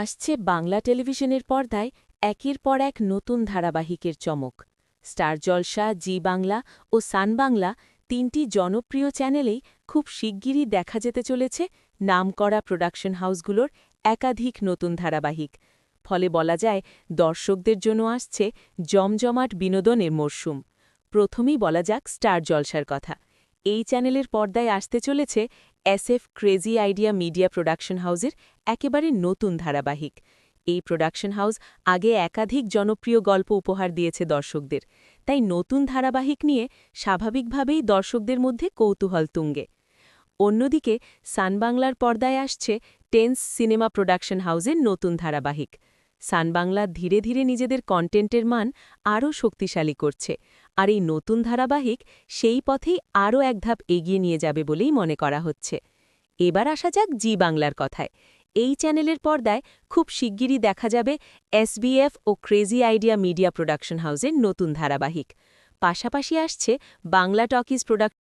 আসছে বাংলা টেলিভিশনের পর্দায় একের পর এক নতুন ধারাবাহিকের চমক। স্টার জলসা, জি বাংলা ও সান বাংলা তিনটি জনপ্রিয় চ্যানেলেই খুব শিগগিরই দেখা যেতে চলেছে নামকরা প্রোডাকশন হাউসগুলোর একাধিক নতুন ধারাবাহিক। ফলে বলা যায়, দর্শকদের জন্য আসছে জমজমাট বিনোদনের মরশুম। প্রথমেই বলা যাক স্টার জলসার কথা। এই চ্যানেলের পর্দায় আসতে চলেছে SF crazy idea media production হাউসের একেবারে নতুন ধারাবাহিক। এই প্রোডাকশন হাউস আগে একাধিক জনপ্রিয় গল্প উপহার দিয়েছে দর্শকদের। তাই নতুন ধারাবাহিক নিয়ে স্বাভাবিকভাবেই দর্শকদের মধ্যে কৌতূহল তুঙ্গে। অন্যদিকে সানবাংলার পর্দায় আসছে টেন্স সিনেমা প্রোডাকশন হাউসের নতুন ধারাবাহিক। সানবাংলা ধীরে ধীরে নিজেদের কন্টেন্টের মান আরও শক্তিশালী করছে, আর এই নতুন ধারাবাহিক সেই পথেই আরও এক ধাপ এগিয়ে নিয়ে যাবে বলেই মনে করা হচ্ছে। এবার আসা যাক জি বাংলার কথায়। এই চ্যানেলের পর্দায় খুব শিগগিরই দেখা যাবে এসবিএফ ও ক্রেজি আইডিয়া মিডিয়া প্রোডাকশন হাউসের নতুন ধারাবাহিক। পাশাপাশি আসছে বাংলা টকিজ প্রোডাক্ট